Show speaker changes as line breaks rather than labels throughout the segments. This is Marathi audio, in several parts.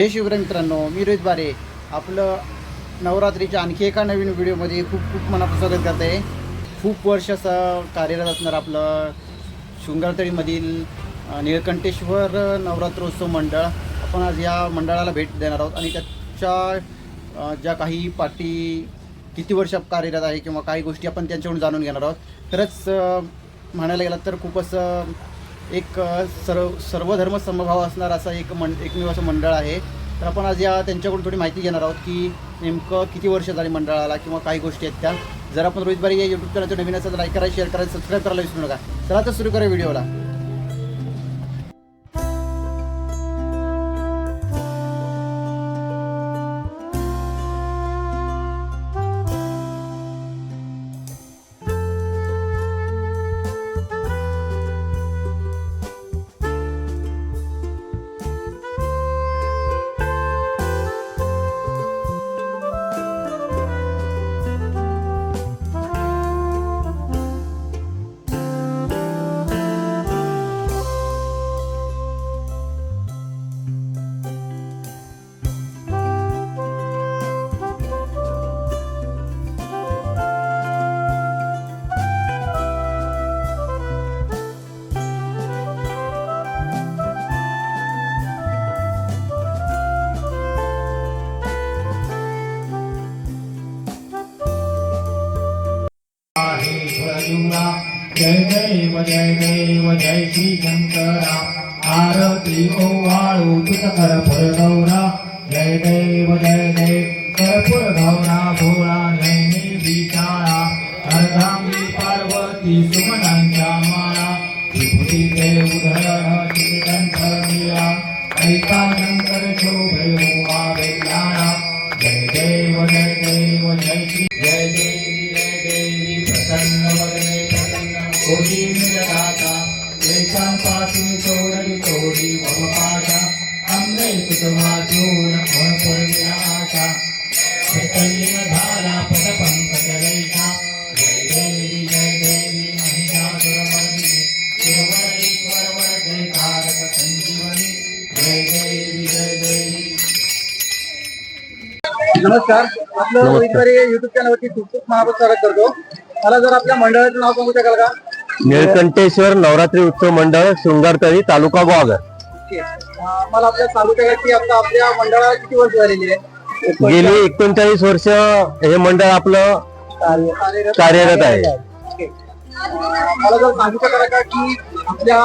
जय शिवराय मित्रांनो मी रोहित बारे. आपलं नवरात्रीच्या आणखी एका नवीन व्हिडिओमध्ये खूप खूप मनापासून स्वागत करत. आहे खूप वर्ष असं कार्यरत असणार आपलं शृंगारतळीमधील निळकंठेश्वर नवरात्रोत्सव मंडळ. आपण आज या मंडळाला भेट देणार आहोत आणि त्याच्या ज्या काही पार्टी किती वर्ष कार्यरत आहे किंवा काही गोष्टी आपण त्यांच्याकडून जाणून घेणार आहोत. खरंच म्हणायला गेलं तर खूपच एक सर्व सर्व धर्म समभाव असणार असा एक मं एकमेव असं मंडळ आहे. तर आपण आज या त्यांच्याकडून थोडी माहिती घेणार आहोत की नेमकं किती वर्ष झाली मंडळाला किंवा काही गोष्टी आहेत त्या. जर आपण रोहित बारी या यूट्यूब चॅनलचं नवीन असेल लाईक करा शेअर करा सबस्क्राईब करायला विसरू नका. चला तर सुरू करा व्हिडिओला
जय श्री शंकरा आरती ओवाळू तुझ करपुर गौरा जय देव जय देव करपुर गौरा भोळा नैनी विचारा अर्धांगी पार्वती सुमनांच्या माळा विभूती ते उधरण श्रीकंठ मीरा ऐका शंकर शोभे उमा बेलाळा जय देव जय देव जय श्री जय देवी जय देवी प्रसन्न वदने प्रसन्न कोटी निरदाता क्लेशांपासून सोडली तोडी मम आंबे तुझ वाचून अणपुर आशा। चैतन्य धारा पद पंकज लेखा जय देवी जय देवी महिषासुरमर्दिनी जय देवी जय देवी।
नमस्कार आपलं रोहित बारी युट्यूब चॅनलवरती खूप खूप महापूर स्वागत करतो. मला जर आपल्या मंडळाचं नाव सांगू शकाल का?
निळकंठेश्वर नवरात्री उत्सव मंडळ शृंगारतळी तालुका गोवागर
मला आपल्या सांगू शकाल की आता आपल्या मंडळाला किती वर्ष झालेली आहे
गेली एकोणचाळीस वर्ष हे मंडळ आपलं कार्यरत आहे.
मला जर सांगू शकाल का की आपल्या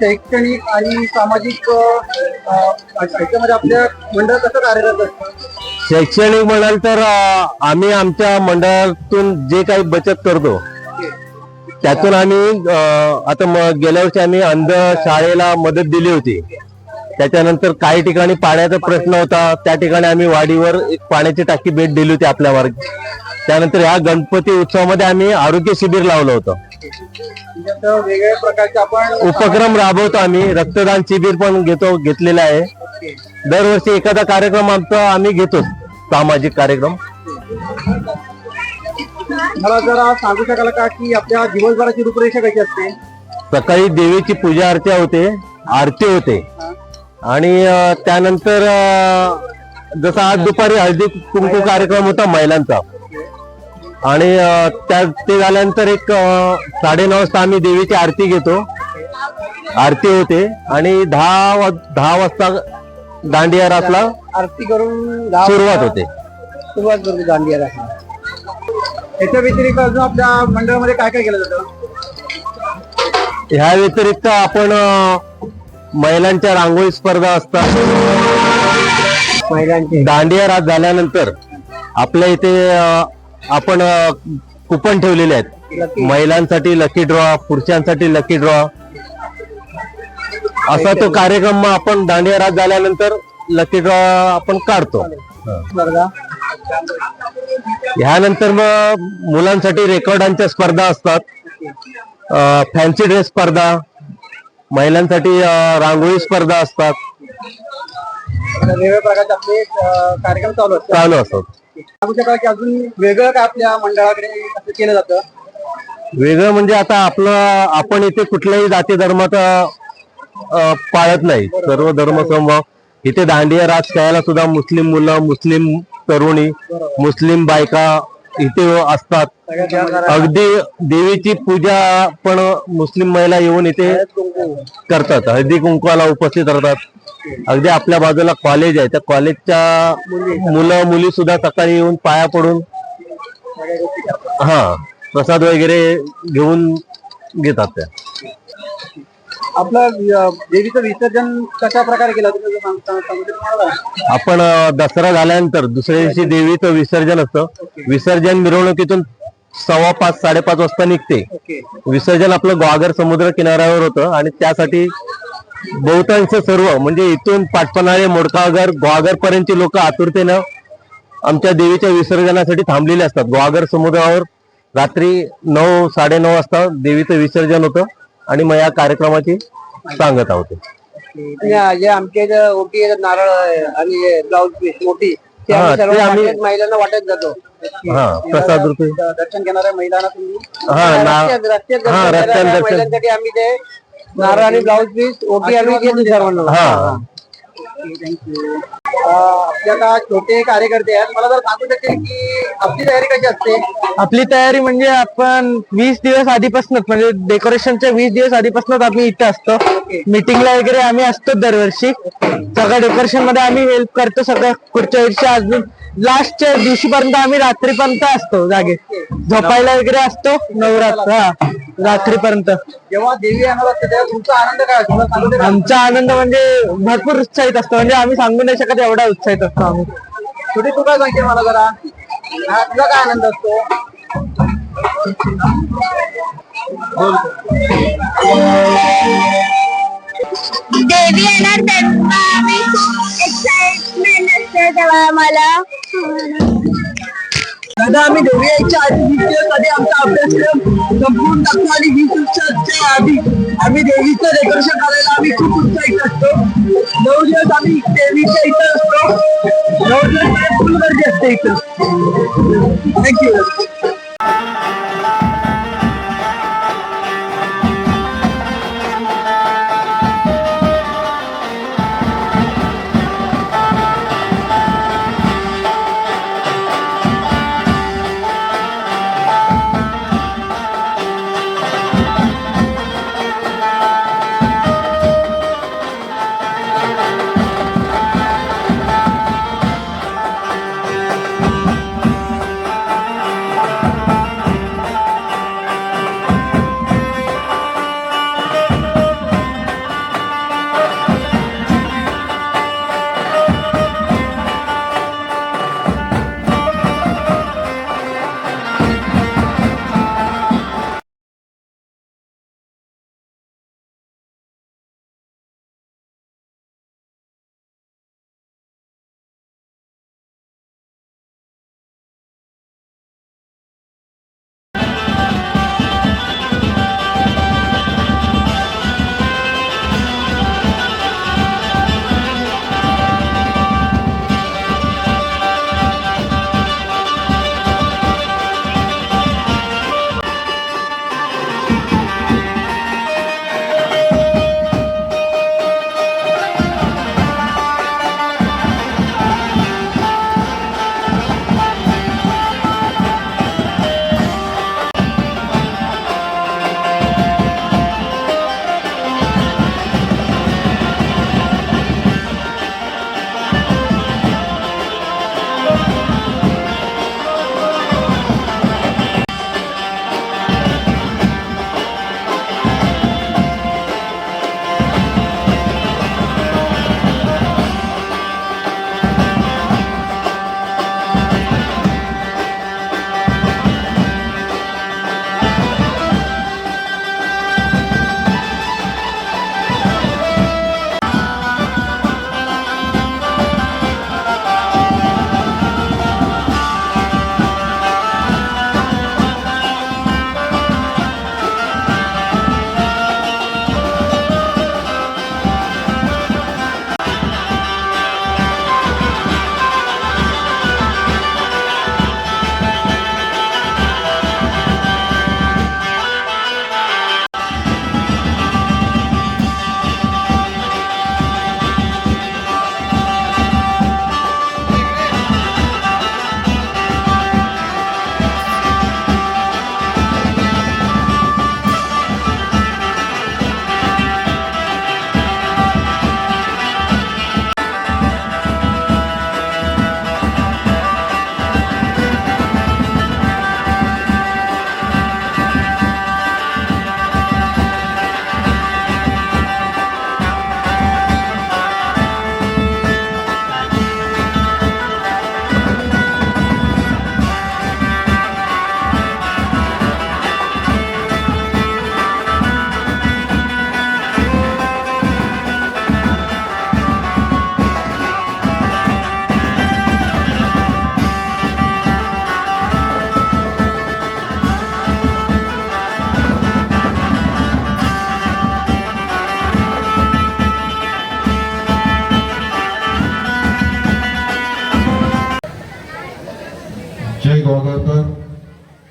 शैक्षणिक आणि सामाजिक अं, ह्याच्यामध्ये आपल्या मंडळ कसं कार्यरत असतं
शैक्षणिक म्हणाल तर आम्ही आमच्या मंडळातून जे काही बचत करतो. त्यातून आम्ही आता मग गेल्या वर्षी आम्ही अंध शाळेला मदत दिली होती. त्याच्यानंतर काही ठिकाणी पाण्याचा प्रश्न होता. त्या ठिकाणी आम्ही वाडीवर एक पाण्याची टाकी भेट दिली होती आपल्या वर्ग त्यानंतर ह्या गणपती उत्सवामध्ये आम्ही आरोग्य शिबिर लावलं होतं.
वेगवेगळ्या प्रकारचे आपण
उपक्रम राबवतो आम्ही. रक्तदान शिबिर पण घेतो घेतलेलं आहे. दरवर्षी एखादा कार्यक्रम आमचा आम्ही घेतो. सामाजिक कार्यक्रम.
मला जरा सांगू शकाल का की आपल्या दिवसभराची रूपरेषा कशी असते?
सकाळी देवीची पूजा अर्चा होते आरती होते. आणि त्यानंतर जसा आज दुपारी हळदी कुंकू कार्यक्रम होता महिलांचा. आणि त्या ते झाल्यानंतर एक अं, साडेनऊ वाजता आम्ही देवीची आरती घेतो. आरती होते. आणि दहा वा- दहा वाजता दांडिया रासला
आरती करून
सुरुवात होते.
सुरुवात करतो दांडिया राखण्याला. याच्या व्यतिरिक्त अजून आपल्या मंडळामध्ये काय काय केलं जातं?
ह्या व्यतिरिक्त आपण महिलांच्या रांगोळी स्पर्धा असतात.
महिलांचे.
दांडिया रात झाल्यानंतर आपल्या इथे आपण कुपन ठेवलेले आहेत. महिलांसाठी लकी ड्रॉ पुरुषांसाठी लकी ड्रॉ असा तो कार्यक्रम आपण दांडिया रात झाल्यानंतर लकी ड्रॉ आपण काढतो.
स्पर्धा.
ह्यानंतर मग मुलांसाठी रेकॉर्डांच्या स्पर्धा असतात. फॅन्सी ड्रेस स्पर्धा महिलांसाठी रांगोळी स्पर्धा असतात.
वेगवेगळ्या प्रकारचे आपले कार्यक्रम चालू असतात.
चालू असतात.
सांगू शकाल की अजून वेगळं काय आपल्या मंडळाकडे असं केलं जातं?
वेगळं म्हणजे आता आपलं आपण इथे कुठल्याही जाती धर्माचा अं, पाळत नाही. सर्व धर्म समभाव. इथे दांडिया राज खेळायला सुद्धा मुस्लिम मुलं मुस्लिम तरुणी मुस्लिम बायका इथे असतात. अगदी देवीची पूजा पण मुस्लिम महिला येऊन इथे करतात. हळदी कुंकवाला उपस्थित राहतात. अगदी आपल्या बाजूला कॉलेज आहे. त्या कॉलेजच्या मुलं. मुली सुद्धा सकाळी येऊन पाया पडून हा प्रसाद वगैरे घेऊन घेतात त्या.
आपलं देवीचं विसर्जन कशा प्रकारे केलं मला?
आपण दसरा झाल्यानंतर दुसऱ्या दिवशी देवीचं विसर्जन असतं. विसर्जन मिरवणुकीतून सव्वा पाच साडेपाच वाजता निघते. विसर्जन आपलं ग्वागर समुद्र किनाऱ्यावर होतं आणि त्यासाठी बहुतांश सर्व म्हणजे इथून पाटपणारे मोडकागर ग्वागर पर्यंतची लोक आतुरतेनं आमच्या देवीच्या विसर्जनासाठी थांबलेले असतात. ग्वागर समुद्रावर रात्री नऊ साडेनऊ वाजता देवीचं विसर्जन होतं. आणि मग या कार्यक्रमाची सांगत आहोत.
जे आमचे ओटी नारळ आणि ब्लाऊज पीस मोठी ते
हा,
आम्ही
ते आम्ही-
वाटेत महिलांना वाटत जातो.
हा प्रसाद रूपे.
द- दर्शन घेणाऱ्या महिलांना तुम्ही
हा, ना-
रस्त्यात- रस्त्यात दर्शन
रस्त्यात
घेणाऱ्या
दर्शन.
महिलांसाठी आम्ही ते नारळ आणि ब्लाऊज पीस ओटी आम्ही देतो सर्वांना.
हा.
थँक्यू आपले आता छोटे कार्यकर्ते आहेत. मला जर सांगू शकते की आपली तयारी कशी असते?
आपली तयारी म्हणजे आपण वीस दिवस आधीपासूनच म्हणजे डेकोरेशनच्या वीस दिवस आधीपासूनच आम्ही इथे असतो. मीटिंगला वगैरे आम्ही असतो दरवर्षी. सगळं डेकोरेशनमध्ये आम्ही हेल्प करतो सगळं पुढच्या वर्षी अजून. लास्टच्या दिवशीपर्यंत आम्ही रात्रीपर्यंत असतो जागेत झोपायला वगैरे असतो. नवरात्र. हा. रात्रीपर्यंत.
जेव्हा देवी येणार असते तेव्हा तुमचा आनंद काय असतो?
आमचा आनंद म्हणजे भरपूर उत्साहित असतो. म्हणजे आम्ही सांगू नाही शकत एवढा उत्साहित असतो आम्ही.
छोटी तू काय सांगशील मला जरा? हा, तुझा काय आनंद असतो?
देवी येणार तेव्हा आम्ही. खूप एक्साइटमेंट असते तेव्हा आम्हाला.
दादा आम्ही देवी यायच्या आधी वीस दिवस आधी आमचा अभ्यासक्रम संपूर्ण टाकतो आणि वीस दिवसाच्या आधी आम्ही देवीचं डेकोरेशन करायला आम्ही खूप उत्साहित असतो. नऊ दिवस आम्ही देवीच्या इथं असतो. नऊ दिवस फुल गर्दी असते इथं. थँक्यू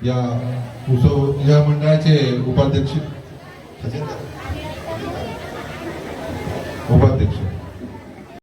या उत्सव या मंडळाचे उपाध्यक्ष